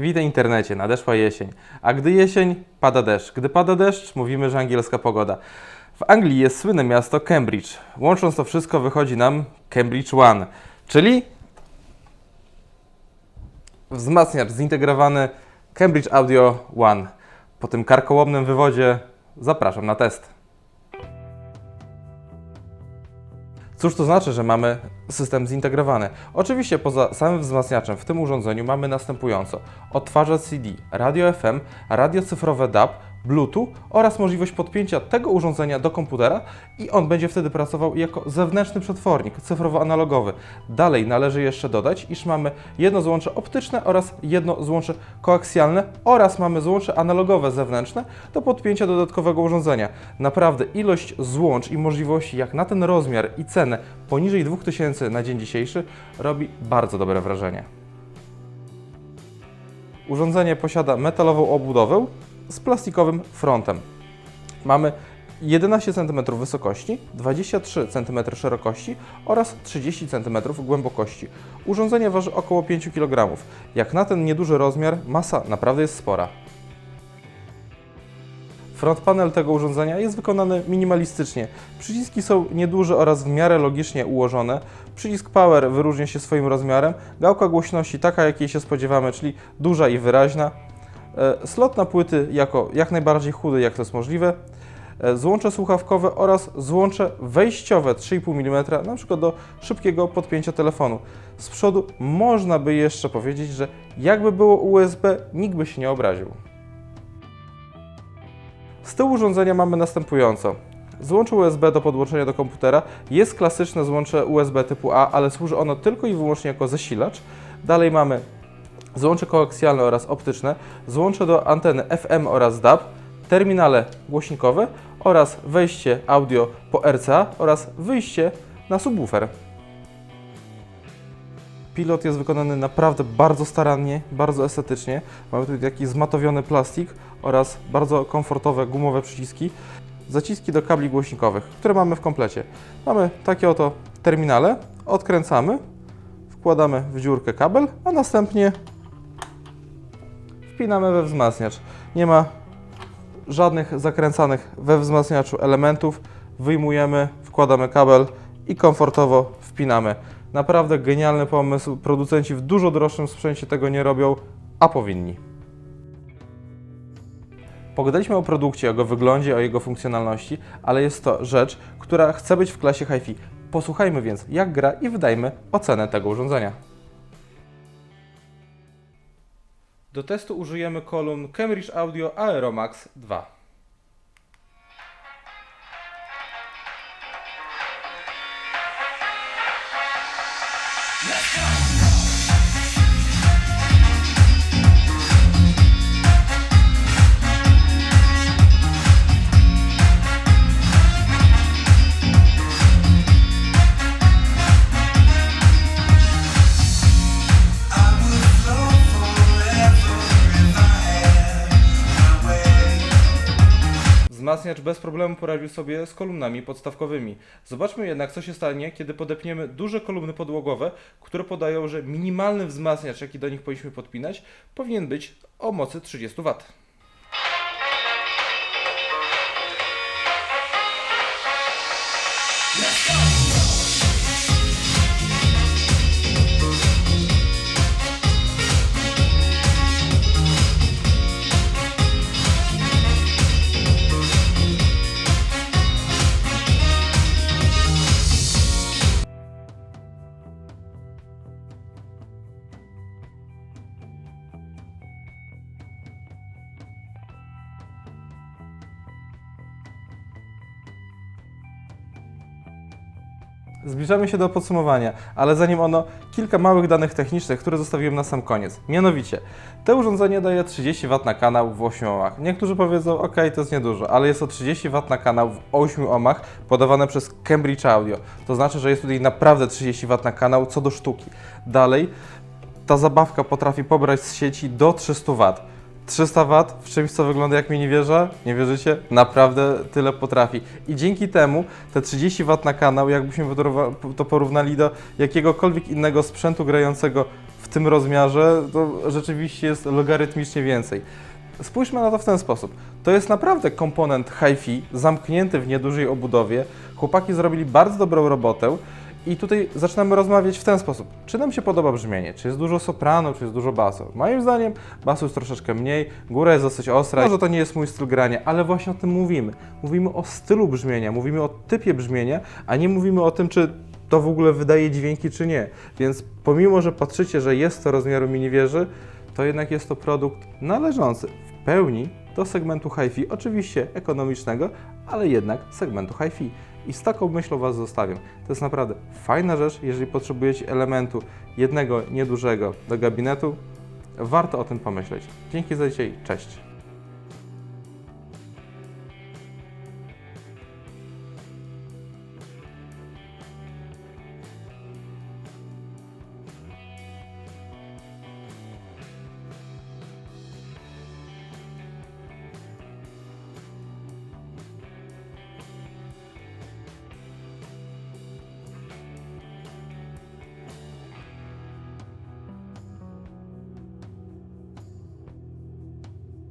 Witaj internecie, nadeszła jesień. A gdy jesień, pada deszcz. Gdy pada deszcz, mówimy, że angielska pogoda. W Anglii jest słynne miasto Cambridge. Łącząc to wszystko, wychodzi nam Cambridge One, czyli wzmacniacz zintegrowany Cambridge Audio One. Po tym karkołomnym wywodzie zapraszam na test. Cóż to znaczy, że mamy system zintegrowany? Oczywiście poza samym wzmacniaczem w tym urządzeniu mamy następująco odtwarzacz CD, radio FM, radio cyfrowe DAB, Bluetooth oraz możliwość podpięcia tego urządzenia do komputera i on będzie wtedy pracował jako zewnętrzny przetwornik cyfrowo-analogowy. Dalej należy jeszcze dodać, iż mamy jedno złącze optyczne oraz jedno złącze koaksjalne oraz mamy złącze analogowe zewnętrzne do podpięcia dodatkowego urządzenia. Naprawdę ilość złącz i możliwości jak na ten rozmiar i cenę poniżej 2000 na dzień dzisiejszy robi bardzo dobre wrażenie. Urządzenie posiada metalową obudowę z plastikowym frontem. Mamy 11 cm wysokości, 23 cm szerokości oraz 30 cm głębokości. Urządzenie waży około 5 kg. Jak na ten nieduży rozmiar, masa naprawdę jest spora. Front panel tego urządzenia jest wykonany minimalistycznie. Przyciski są nieduże oraz w miarę logicznie ułożone. Przycisk Power wyróżnia się swoim rozmiarem. Gałka głośności taka, jakiej się spodziewamy, czyli duża i wyraźna. E, Slot na płyty jako jak najbardziej chudy, jak to jest możliwe. E, Złącze słuchawkowe oraz złącze wejściowe 3,5 mm, na przykład do szybkiego podpięcia telefonu. Z przodu można by jeszcze powiedzieć, że jakby było USB, nikt by się nie obraził. Z tyłu urządzenia mamy następująco. Złącze USB do podłączenia do komputera jest klasyczne złącze USB typu A, ale służy ono tylko i wyłącznie jako zasilacz. Dalej mamy złącze koaksjalne oraz optyczne, złącze do anteny FM oraz DAB, terminale głośnikowe oraz wejście audio po RCA oraz wyjście na subwoofer. Pilot jest wykonany naprawdę bardzo starannie, bardzo estetycznie. Mamy tutaj taki zmatowiony plastik oraz bardzo komfortowe gumowe przyciski. Zaciski do kabli głośnikowych, które mamy w komplecie. Mamy takie oto terminale, odkręcamy, wkładamy w dziurkę kabel, a następnie wpinamy we wzmacniacz. Nie ma żadnych zakręcanych we wzmacniaczu elementów. Wyjmujemy, wkładamy kabel i komfortowo wpinamy. Naprawdę genialny pomysł. Producenci w dużo droższym sprzęcie tego nie robią, a powinni. Pogadaliśmy o produkcie, o jego wyglądzie, o jego funkcjonalności, ale jest to rzecz, która chce być w klasie HiFi. Posłuchajmy więc, jak gra i wydajmy ocenę tego urządzenia. Do testu użyjemy kolumn Cambridge Audio Aeromax 2. Wzmacniacz bez problemu poradził sobie z kolumnami podstawkowymi. Zobaczmy jednak, co się stanie, kiedy podepniemy duże kolumny podłogowe, które podają, że minimalny wzmacniacz, jaki do nich powinniśmy podpinać, powinien być o mocy 30 W. Zbliżamy się do podsumowania, ale zanim ono, kilka małych danych technicznych, które zostawiłem na sam koniec. Mianowicie, to urządzenie daje 30 W na kanał w 8 ohmach. Niektórzy powiedzą, ok, to jest niedużo, ale jest to 30 W na kanał w 8 ohmach podawane przez Cambridge Audio. To znaczy, że jest tutaj naprawdę 30 W na kanał co do sztuki. Dalej, ta zabawka potrafi pobrać z sieci do 300 W. 300 W w czymś, co wygląda jak mini wieża? Nie wierzycie? Naprawdę tyle potrafi. I dzięki temu te 30 W na kanał, jakbyśmy to porównali do jakiegokolwiek innego sprzętu grającego w tym rozmiarze, to rzeczywiście jest logarytmicznie więcej. Spójrzmy na to w ten sposób. To jest naprawdę komponent hi-fi, zamknięty w niedużej obudowie. Chłopaki zrobili bardzo dobrą robotę. I tutaj zaczynamy rozmawiać w ten sposób. Czy nam się podoba brzmienie? Czy jest dużo soprano, czy jest dużo basu? Moim zdaniem basu jest troszeczkę mniej, góra jest dosyć ostra. Może to nie jest mój styl grania, ale właśnie o tym mówimy. Mówimy o stylu brzmienia, mówimy o typie brzmienia, a nie mówimy o tym, czy to w ogóle wydaje dźwięki, czy nie. Więc pomimo, że patrzycie, że jest to rozmiaru mini wieży, to jednak jest to produkt należący w pełni do segmentu hi-fi, oczywiście ekonomicznego, ale jednak segmentu hi-fi. I z taką myślą Was zostawiam. To jest naprawdę fajna rzecz, jeżeli potrzebujecie elementu jednego niedużego do gabinetu, warto o tym pomyśleć. Dzięki za dzisiaj, cześć!